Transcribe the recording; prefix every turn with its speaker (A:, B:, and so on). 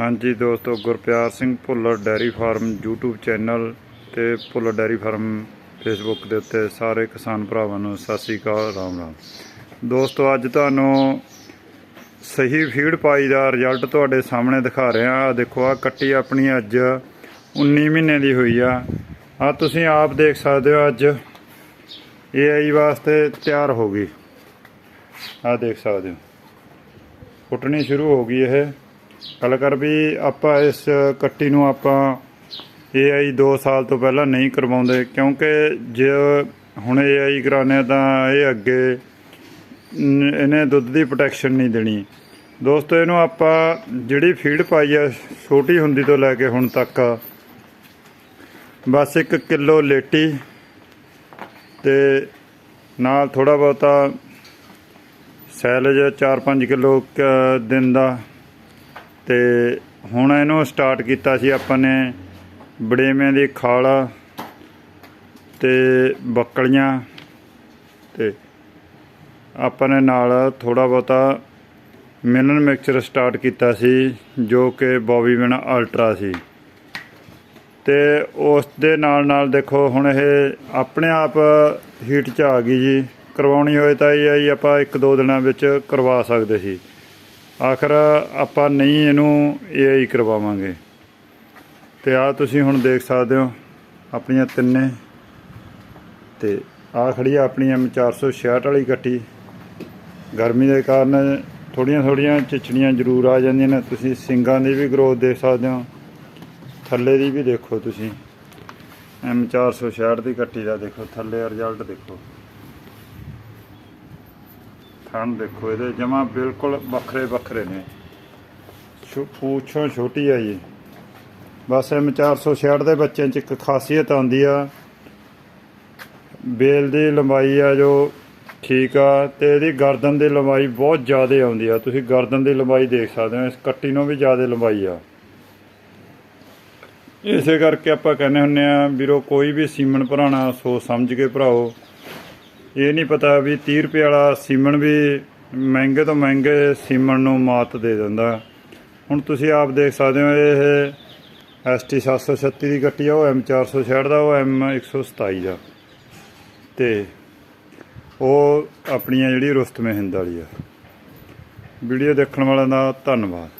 A: ਹਾਂਜੀ ਦੋਸਤੋ, Gurpyar Singh Bhullar dairy farm YouTube channel ਤੇ ਭੁੱਲਰ ਡੈਰੀ ਫਾਰਮ Facebook ਦੇ ਉੱਤੇ ਸਾਰੇ ਕਿਸਾਨ ਭਰਾਵਾਂ ਨੂੰ ਸਤਿ ਸ੍ਰੀ ਅਕਾਲ, ਰਾਮ ਰਾਮ। ਦੋਸਤੋ, ਅੱਜ ਤੁਹਾਨੂੰ ਸਹੀ ਫੀਡ ਪਾਈ ਦਾ ਰਿਜ਼ਲਟ ਤੁਹਾਡੇ ਸਾਹਮਣੇ ਦਿਖਾ ਰਿਹਾ। ਆ ਦੇਖੋ ਆ ਕੱਟੀ ਆਪਣੀ ਅੱਜ 19 ਮਹੀਨੇ ਦੀ ਹੋਈ ਆ। ਆ ਤੁਸੀਂ ਆਪ ਦੇਖ ਸਕਦੇ ਹੋ, ਅੱਜ ਇਹ ਆਈ ਵਾਸਤੇ ਤਿਆਰ ਹੋ ਗਈ। ਆ ਦੇਖ ਸਕਦੇ ਹੋ। ਫੁੱਟਣੀ ਸ਼ੁਰੂ ਹੋ ਗਈ ਇਹ। ਗੱਲ ਕਰ ਵੀ ਆਪਾਂ ਇਸ ਕੱਟੀ ਨੂੰ ਆਪਾਂ AI 2 ਸਾਲ ਤੋਂ ਪਹਿਲਾਂ ਨਹੀਂ ਕਰਵਾਉਂਦੇ, ਕਿਉਂਕਿ ਜੇ ਹੁਣ AI ਕਰਾਉਂਦੇ ਹਾਂ ਤਾਂ ਇਹ ਅੱਗੇ ਇਹਨੇ ਦੁੱਧ ਦੀ ਪ੍ਰੋਟੈਕਸ਼ਨ ਨਹੀਂ ਦੇਣੀ। ਦੋਸਤੋ, ਇਹਨੂੰ ਆਪਾਂ ਜਿਹੜੀ ਫੀਡ ਪਾਈ ਆ, ਛੋਟੀ ਹੁੰਦੀ ਤੋਂ ਲੈ ਕੇ ਹੁਣ ਤੱਕ, ਬਸ 1 ਕਿਲੋ ਲੇਟੀ ਤੇ ਨਾਲ ਥੋੜਾ ਬਹੁਤਾ ਸੈਲਜ 4-5 ਕਿਲੋ ਕ- ਦਿਨ ਦਾ। ਤੇ ਹੁਣ ਇਹਨੂੰ ਸਟਾਰਟ ਕੀਤਾ ਸੀ ਆਪਾਂ ਨੇ ਬੜੇਵੇਂ ਦੀ ਖਾਲ ਤੇ ਬੱਕਲੀਆਂ ਤੇ ਆਪਾਂ ਨੇ ਨਾਲ ਥੋੜਾ ਬਹੁਤਾ ਮਿਲਨ ਮਿਕਸਚਰ ਸਟਾਰਟ ਕੀਤਾ ਸੀ, ਜੋ ਕਿ ਬੋਬੀ ਬਿਨ ਅਲਟਰਾ ਸੀ। ਤੇ ਉਸ ਦੇ ਨਾਲ ਨਾਲ ਦੇਖੋ ਹੁਣ ਇਹ ਆਪਣੇ ਆਪ ਹੀਟ 'ਚ ਆ ਗਈ ਜੀ। ਕਰਵਾਉਣੀ ਹੋਏ ਤਾਂ ਇਹ ਆਈ ਆਪਾਂ ਇੱਕ ਦੋ ਦਿਨਾਂ ਵਿੱਚ ਕਰਵਾ ਸਕਦੇ ਸੀ। ਆਖਰ ਆਪਾਂ ਨਹੀਂ ਇਹਨੂੰ AI ਕਰਵਾਵਾਂਗੇ। ਤੇ ਆ ਤੁਸੀਂ ਹੁਣ ਦੇਖ ਸਕਦੇ ਹੋ ਆਪਣੀਆਂ ਤਿੰਨੇ। ਤੇ ਆ ਖੜੀ ਆ ਆਪਣੀ M466 ਵਾਲੀ ਕੱਟੀ ਗਰਮੀ ਦੇ ਕਾਰਨ ਥੋੜੀਆਂ ਥੋੜੀਆਂ ਚਿਚੜੀਆਂ ਜ਼ਰੂਰ ਆ ਜਾਂਦੀਆਂ ਨੇ। ਤੁਸੀਂ ਸਿੰਗਾਂ ਦੀ ਵੀ ਗਰੋਥ ਦੇਖ ਸਕਦੇ ਹੋ। ਥੱਲੇ ਦੀ ਵੀ ਦੇਖੋ ਤੁਸੀਂ। M466 ਦੀ ਕੱਟੀ ਦਾ ਦੇਖੋ। ਥੱਲੇ ਰਿਜ਼ਲਟ ਦੇਖੋ। ਥਣ ਦੇਖੋ, ਇਹਦੇ ਜਮਾ ਬਿਲਕੁਲ ਵੱਖਰੇ ਵੱਖਰੇ ਨੇ। ਛੋ- ਪੂਛੋਂ ਛੋਟੀ ਆ ਜੀ। ਬਸ M466 ਦੇ ਬੱਚਿਆਂ 'ਚ ਇੱਕ ਖਾਸੀਅਤ ਆਉਂਦੀ ਆ। ਬੇਲ ਦੀ ਲੰਬਾਈ ਆ ਜੋ ਠੀਕ ਆ ਤੇ ਇਹਦੀ ਗਰਦਨ ਦੀ ਲੰਬਾਈ ਬਹੁਤ ਜ਼ਿਆਦਾ ਆਉਂਦੀ ਆ। ਤੁਸੀਂ ਗਰਦਨ ਦੀ ਲੰਬਾਈ ਦੇਖ ਸਕਦੇ ਹੋ, ਇਸ ਕੱਟੀ ਨੂੰ ਵੀ ਜ਼ਿਆਦਾ ਲੰਬਾਈ ਆ। ਇਸੇ ਕਰਕੇ ਆਪਾਂ ਕਹਿੰਦੇ ਹੁੰਨੇ ਆ, ਵੀਰੋ, ਕੋਈ ਵੀ ਸੀਮਨ ਭਰਾਣਾ ਸੋਚ ਸਮਝ ਕੇ ਭਰਾਓ। ਇਹ ਨਹੀਂ ਪਤਾ ਵੀ 30 ਰੁਪਏ ਵਾਲਾ ਸੀਮਨ ਵੀ ਮਹਿੰਗੇ ਤੋਂ ਮਹਿੰਗੇ ਸੀਮਨ ਨੂੰ ਮਾਤ ਦੇ ਦਿੰਦਾ। ਹੁਣ ਤੁਸੀਂ ਆਪ ਦੇਖ ਸਕਦੇ ਹੋ, ਇਹ ST 736 ਦੀ ਗੱਟੀ ਆ, ਉਹ M466 ਦਾ, ਉਹ M127 ਦਾ। ਤੇ ਉਹ ਆਪਣੀਆਂ ਜਿਹੜੀ ਰੁਸਤਮੇ ਹਿੰਦ ਵਾਲੀ ਆ। ਵੀਡੀਓ ਦੇਖਣ ਵਾਲਿਆਂ ਦਾ ਧੰਨਵਾਦ।